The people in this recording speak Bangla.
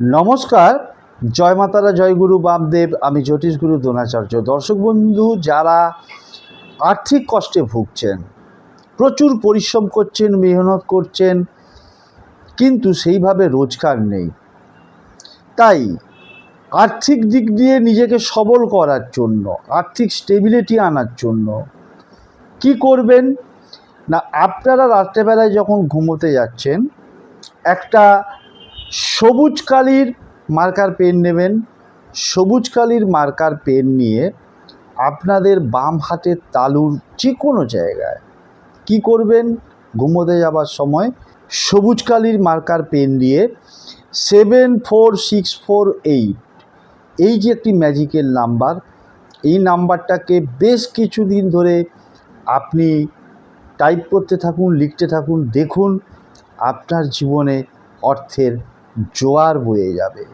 নমস্কার। জয় মাতারা জয়গুরু বামদেব। আমি জ্যোতিষগুরু দ্রোণাচার্য। দর্শক বন্ধু, যারা আর্থিক কষ্টে ভুগছেন, প্রচুর পরিশ্রম করছেন, মেহনত করছেন, কিন্তু সেইভাবে রোজগার নেই। তাই আর্থিক দিক দিয়ে নিজেকে সবল করার জন্য, আর্থিক স্টেবিলিটি আনার জন্য কি করবেন? না, আপনারা রাত্রেবেলায় যখন ঘুমোতে যাচ্ছেন, একটা সবুজ কালির মার্কার পেন নেবেন। সবুজ কালির মার্কার পেন নিয়ে আপনাদের বাম হাতের তালুর যে কোনো জায়গায় কি করবেন? ঘুমোতে যাবার সময় সবুজ কালির মার্কার পেন দিয়ে seven four six four eight এই যে একটি ম্যাজিকের নাম্বার, এই নাম্বারটাকে বেশ কিছুদিন ধরে আপনি টাইপ করতে থাকুন, লিখতে থাকুন, দেখুন, আপনার জীবনে অর্থের জোয়ার বয়ে যাবে।